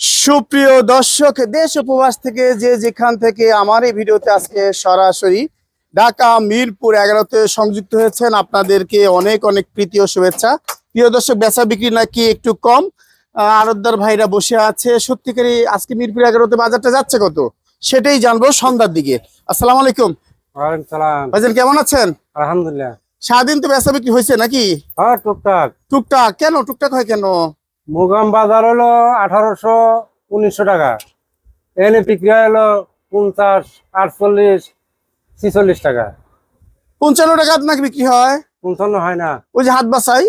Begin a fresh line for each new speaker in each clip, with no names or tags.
সুপ্রিয় দর্শক দেশ উপবাস থেকে যে যেখান থেকে আমার এই ভিডিওতে আজকে সরাসরি ঢাকা মিরপুর এগারোতে সংযুক্ত হয়েছেন আপনাদেরকে অনেক অনেক প্রীতি ও শুভেচ্ছা। প্রিয় দর্শক বেচা বিক্রি নাকি একটু কম? আহ, আরতদার ভাইরা বসে আছে। সত্যিকারই আজকে মিরপুর এগারোতে বাজারটা যাচ্ছে কত? সেটাই জানব সন্ধ্যার দিকে। আসসালাম আলাইকুম। ভাইজান কেমন আছেন?
আলহামদুলিল্লাহ।
সারাদিন তো বেচা বিক্রি হয়েছে নাকি?
হ্যাঁ টুকটাক।
টুকটাক। কেন? টুকটাক হয় কেন?
মুগাম বাজার হলো আঠারোশো উনিশশো টাকা। এনে বিক্রি হলো পঞ্চাশ আটচল্লিশ ছিচল্লিশ টাকা।
পঞ্চান্ন টাকা নাকি বিক্রি হয়?
পঞ্চান্ন হয় না।
ওই যে হাত বাসাই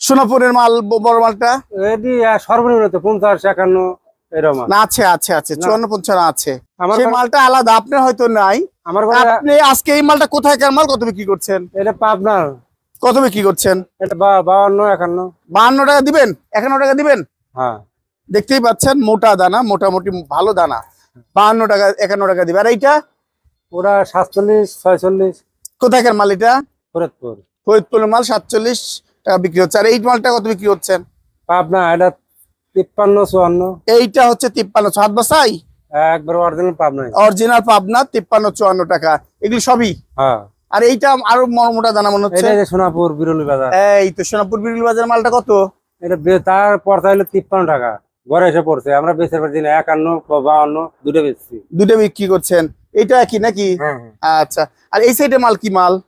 সোনাপুরের মাল বড় মালটা?
এটি সর্বনিম্ন তো পঞ্চাশ একান্ন এরকম
আছে আছে আছে চুয়ান্ন পঞ্চান্ন আছে।
আমার
মালটা আলাদা আপনার হয়তো নাই।
আমার
আপনি আজকে এই মালটা কোথায় মাল কত বিক্রি করছেন?
এটা পাবনার।
কত বিক্রি করছেন?
এটা বা- বাউান্ন একান্ন।
বাহান্ন টাকা দিবেন? একান্ন টাকা দিবেন?
হ্যাঁ।
দেখতেই পাচ্ছেন মোটা দানা মোটামুটি ভালো দানা। বাহান্ন টাকা একান্ন টাকা দিবে। আর এইটা?
ওরা সাতচল্লিশ ছয়চল্লিশ।
কোথায়কার মাল এটা?
ফরিদপুর।
ফরিদপুরের মাল সাতচল্লিশ টাকা বিক্রি হচ্ছে। আর এই মালটা কত বিক্রি হচ্ছেন
পাবনা এটা তিপ্পান্ন চুয়ান্ন।
এইটা হচ্ছে তিপ্পান্ন বাসাই
একবার অরিজিনাল
অরিজিনাল পাবনা তিপ্পান্ন চুয়ান্ন টাকা। এগুলি সবই?
হ্যাঁ।
আর এইটা আরও ম- মোটা দানা মনে হচ্ছে।
সোনাপুর বিরলি বাজার।
এই তো সোনাপুর বিরুল বাজার মালটা কত?
এটা তার পড়তা হলো তিপ্পান্ন টাকা। ঘরে এসে পড়ছে। আমরা বেচে পারছি না। একান্ন বাউন্ন দুটো বেচছি।
দুটো বিক্রি করছেন। এটা কি নাকি? আচ্ছা। আর এই সাইডে মাল কি মাল?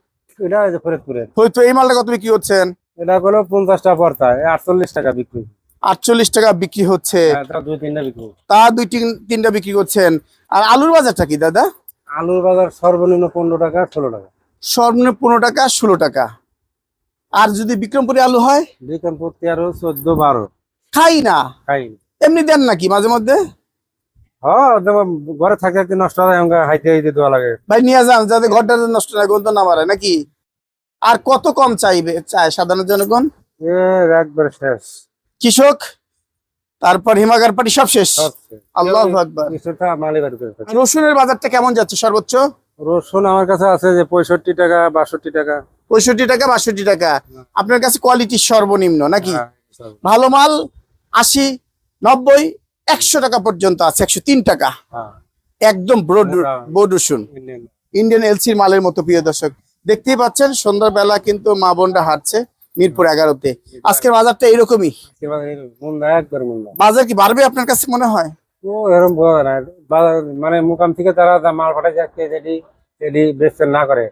এটা ফরিদপুরের।
এই মালটা কত বিক্রি করছেন
এটা হলো পঞ্চাশ টাকা পড়তা। আটচল্লিশ টাকা বিক্রি।
আটচল্লিশ টাকা বিক্রি হচ্ছে।
হ্যাঁ, দুই তিনটা বিক্রি
তা দুই তিন- তিনটা বিক্রি করছেন। আর আলুর বাজারটা কি দাদা?
আলুর বাজার সর্বনিম্ন পনেরো টাকা ষোলো টাকা।
সর্বনিম্ন পনেরো টাকা ষোলো টাকা। আর যদি বিক্রমপুরে আলু হয়?
বিক্রমপুর তেরো চোদ্দ বারো।
খাই না।
খাই।
এমনি দেন নাকি মাঝে মধ্যে?
হ্যাঁ ঘরে থাকতে থাকতে নষ্ট হয় হাইতে হাইতে দেওয়া লাগে।
ভাই নিয়ে যান যাতে ঘরটা নষ্ট না গন্ধ না মারে নাকি? আর কত কম চাইবে চায় সাধারণ জনগণ?
একবার শেষ।
কৃষক তারপর হিমাগার পাটি সব শেষ। আল্লাহ। রসুনের বাজারটা কেমন যাচ্ছে সর্বোচ্চ?
রসুন আমার কাছে আছে যে পঁয়ষট্টি টাকা বাষট্টি টাকা।
পঁয়ষট্টি টাকা বাষট্টি টাকা। আপনার কাছে কোয়ালিটি সর্বনিম্ন নাকি?
হ্যাঁ,
ভালো মাল আশি নব্বই একশো টাকা পর্যন্ত আছে একশো তিন টাকা।
হ্যাঁ।
একদম ব্রড রসুন।
ইন্ডিয়ান
এলসির মালের মতো প্রিয় দর্শক। দেখতেই পাচ্ছেন সন্ধ্যাবেলা কিন্তু মা বোনরা হাঁটছে মিরপুর এগারোতে। আজকের বাজারটা এরকমই।
মুন্দা।
বাজার কি বাড়বে আপনার কাছে মনে হয়?
ও এরকম বোঝা না। মানে মুকাম থেকে তারা মাল পাঠায় যাচ্ছে যেটি যেটি বেচতেন না করে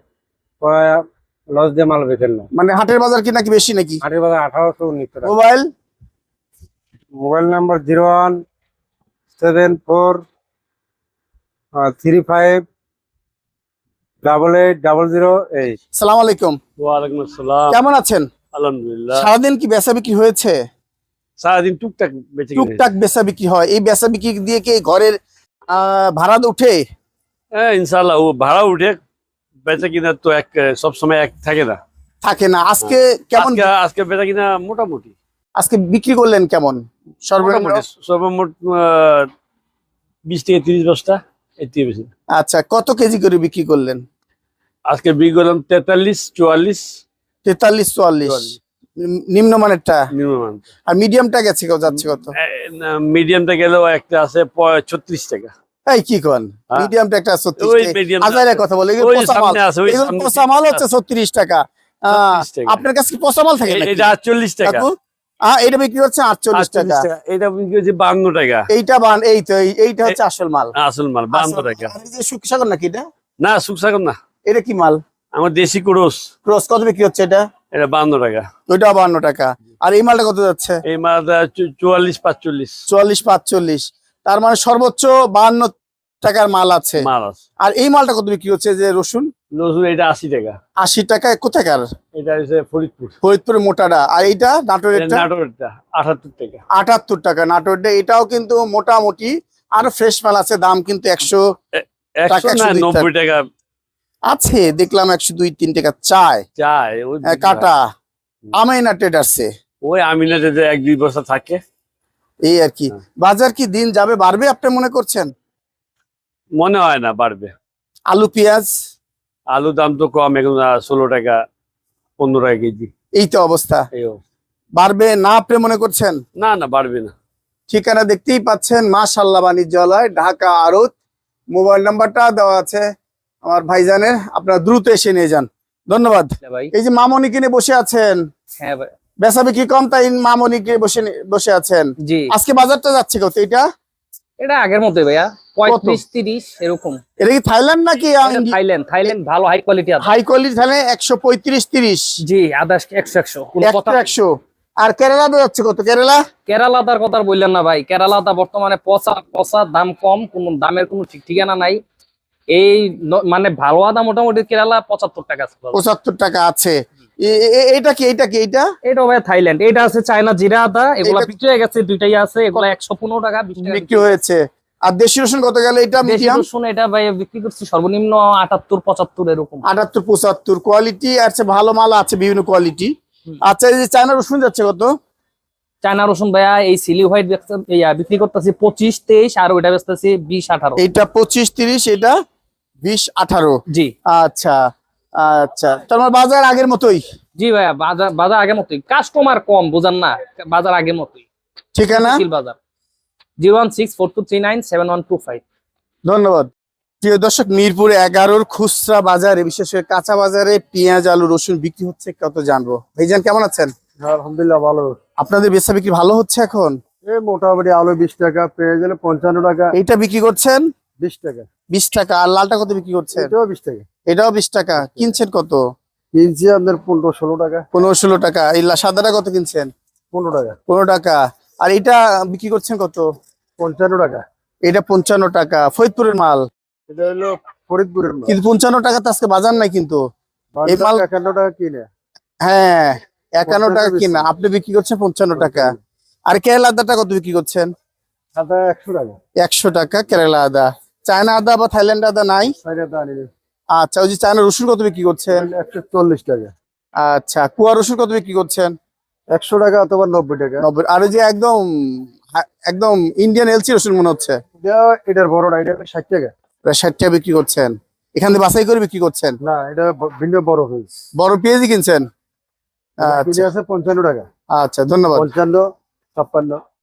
লস দিয়ে মাল বেচেন না।
মানে হাটের বাজার কি নাকি বেশি নাকি?
হাটের বাজার আঠারোশো উনিশশো টাকা।
Mobile?
Mobile number zero one seven four three five double eight double zero eight.
সালাম আলাইকুম।
ওয়ালাইকুম আসসালাম।
কেমন আছেন?
আলহামদুলিল্লাহ।
সারাদিন কি বেচা বিক্রি হয়েছে?
সারাদিন টুকটাক বেঁচে
টুকটাক বেচা। বিক্রি হয়। এই বেচা বিক্রি দিয়ে কি ঘরের ভাড়া উঠে?
হ্যাঁ ইনশাল্লাহ ও ভাড়া উঠে বেচা কিনা তো এক সবসময় এক থাকে না।
থাকে না। আজকে কেমন?
আজকে বেচা কিনা মোটামুটি।
আজকে বিক্রি করলেন কেমন? সর্বনিম্ন?
সর্বমোট বিশ থেকে তিরিশ বস্তা এর বেশি
আচ্ছা কত কেজি করে বিক্রি করলেন?
আজকে বিক্রি করলাম তেতাল্লিশ চুয়াল্লিশ।
তেতাল্লিশ চুয়াল্লিশ। নিম্নমানেরটা?
নিম্নমান
আর মিডিয়ামটা গেছে কত যাচ্ছে কত?
মিডিয়ামটা গেলেও একটা আছে ছত্রিশ টাকা।
এই কি কোন?
হ্যাঁ।
মিডিয়ামটা একটা
ওই
ছত্রিশ হাজারের কথা বলে পচা মাল। হচ্ছে ছত্রিশ টাকা।
36 টাকা।
আপনার কাছে কি পচা মাল থাকে
এটা আটচল্লিশ টাকা।
এটা বিক্রি হচ্ছে আটচল্লিশ
48
টাকা।
এটা বিক্রি হচ্ছে বান্ন টাকা।
এইটা বান এই তো এই- এইটা হচ্ছে আসল মাল।
আসল মাল বান্ন টাকা।
আর এই যে সুখসাগর নাকি এটা?
না সুখসাগর না।
এটা কি মাল?
আমার দেশি ক্রোস।
ক্রস কত বিক্রি হচ্ছে এটা?
এটা বান্ন টাকা।
ওইটা বান্ন টাকা। আর এই মালটা কত যাচ্ছে?
এই মালটা চুয়াল্লিশ পাঁচচল্লিশ।
চুয়াল্লিশ পাঁচচল্লিশ। তার মানে সর্বোচ্চ বাহান্ন টাকার মাল আছে।
মাল আছে।
আর এই মালটা কত বিক্রি হচ্ছে যে রসুন?
রসুন এটা আশি টাকা।
আশি টাকায় কোথাকার?
এটা হচ্ছে ফরিদপুর।
ফরিদপুরের মোটাটা আর এইটা নাটোরের
আঠাত্তর টাকা।
আটাত্তর টাকা নাটোরটা এটাও কিন্তু মোটামুটি আরও ফ্রেশ মাল আছে দাম কিন্তু একশো
নব্বই টাকা
আছে দেখলাম একশো দুই তিন টাকা চায়।
চায়
কাটা আমেনা ট্রেডার্সে
ওই আমিনাতে যে এক দুই বছর থাকে।
এই আর কি।
হ্যাঁ।
বাজার কি দিন যাবে বাড়বে আপনি মনে করছেন?
মনে হয় না বাড়বে।
আলু পেঁয়াজ?
আলুর দাম তো কম এখন ষোলো টাকা পনেরো টাকা কেজি।
এই তো অবস্থা। বাড়বে না আপনি মনে করছেন?
না না বাড়বে না।
ঠিকানা দেখতেই পাচ্ছেন মাশাল্লাহ বাণিজ্যালয় ঢাকা আড়ত। মোবাইল নাম্বারটা দেওয়া আছে। আমার ভাইজানের আপনারা দ্রুত এসে নিয়ে যান। ধন্যবাদ। এই যে মামনি কিনে বসে আছেন।
হ্যাঁ ভাই।
বেচা বিক্রি কম তাই মামনি কিনে বসে বসে আছেন।
জি।
আজকে বাজারটা যাচ্ছে কত? এটা
এটা আগের মতো ভাইয়া। পঁয়ত্রিশ তিরিশ এরকম।
এটা কি থাইল্যান্ড নাকি
থাইল্যান্ড। থাইল্যান্ড ভালো high quality
high quality Thailand একশো পঁয়ত্রিশ তিরিশ।
জি একশো একশো
একশো। আর কেরালাতে যাচ্ছে কত? কেরালা?
কেরালাদার কথা বললেন না ভাই। কেরালাদা বর্তমানে পচা পচা দাম কম কোন দামের কোনো ঠিক ঠিকানা নাই। এই মানে ভালো আদা মোটামুটি কেরালা পঁচাত্তর টাকা
পঁচাত্তর টাকা আছে। এটা কি এটা কি এটা
এটা ভাই থাইল্যান্ড। এটা আছে চায়না জিরা আদা। এগুলা
এটা-
বিক্রি হয়ে গেছে দুইটাই আছে। এগুলা একশো পনেরো টাকা বিশ
বিক্রি হয়েছে। আর দেশি রসুন কত গেল এটা মিডিয়াম?
রসুন এটা ভাই বিক্রি করছি সর্বনিম্ন আটাত্তর পঁচাত্তর এরকম।
আটাত্তর পঁচাত্তর। কোয়ালিটি আর ভালো মাল আছে বিভিন্ন কোয়ালিটি আচ্ছা এই যে চায়না রসুন যাচ্ছে কত?
চায়না রসুন ভাইয়া এই সিলি হোয়াইট বিক্রি করতেছি পঁচিশ তেইশ আর ওইটা বেচতেছি বিশ আঠারো।
এইটা পঁচিশ তিরিশ এটা বিশ আঠারো।
জি।
আচ্ছা আচ্ছা। তোমার বাজার আগের মতোই?
জি ভাইয়া বাজার বাজার আগের মতোই। কাস্টমার কম বুঝান না বাজার আগের মতোই।
ঠিকানা?
বাজার। Zero one six four two three nine seven one two five.
ধন্যবাদ। প্রিয় দর্শক মিরপুর এগারোর খুচরা বাজারে বিশেষ করে কাঁচা বাজারে পেঁয়াজ আলু রসুন বিক্রি হচ্ছে কত জানব? ভাইজান কেমন আছেন?
আলহামদুলিল্লাহ ভালো।
আপনাদের বেচা বিক্রি ভালো হচ্ছে এখন?
এই মোটামুটি আলু বিশ টাকা পেঁয়াজ গেলে পঞ্চান্ন টাকা।
এইটা বিক্রি করছেন?
বিশ টাকা।
বিশ টাকা। আর লালটা কত বিক্রি করছেন?
এটাও বিশ টাকা।
এটাও বিশ টাকা। কিনছেন কত?
কিনছি আপনার পনেরো ষোলো টাকা।
পনেরো ষোলো টাকা। এই সাদাটা কত কিনছেন?
পনেরো টাকা।
পনেরো টাকা। আর এটা বিক্রি করছেন কত?
পঞ্চান্ন টাকা।
এটা পঞ্চান্ন টাকা। ফরিদপুরের মাল।
এটা হলো ফরিদপুরের মাল।
কিন্তু পঞ্চান্ন টাকা তো আজকে বাজার নাই কিন্তু। এই মাল-
একান্ন টাকা কিনে।
হ্যাঁ একান্ন টাকা কিনা। আপনি বিক্রি করছেন পঞ্চান্ন টাকা। আর কেরালা আদাটা কত বিক্রি করছেন?
সাদা একশো টাকা।
একশো টাকা কেরালা আদা। চায়না আদা বা থাইল্যান্ড আদা নাই? আচ্ছা ওই যে চায়না রসুন কত বিক্রি করছেন?
একশো চল্লিশ টাকা।
আচ্ছা কুয়া রসুন কত বিক্রি করছেন?
একশো টাকা অথবা নব্বই টাকা।
নব্বই আর ওই যে একদম একদম ইন্ডিয়ান এলচি রসুন মনে হচ্ছে?
এটার বড়টা এটা ষাট টাকা।
ষাট টাকা বিক্রি করছেন। এখান থেকে বাছাই করে বিক্রি করছেন?
না এটা ব- ভিন্ন বড় হয়েছে।
বড় পেঁয়াজই কিনছেন? আচ্ছা।
পঞ্চান্ন টাকা।
আচ্ছা ধন্যবাদ।
পঞ্চান্ন ছাপ্পান্ন।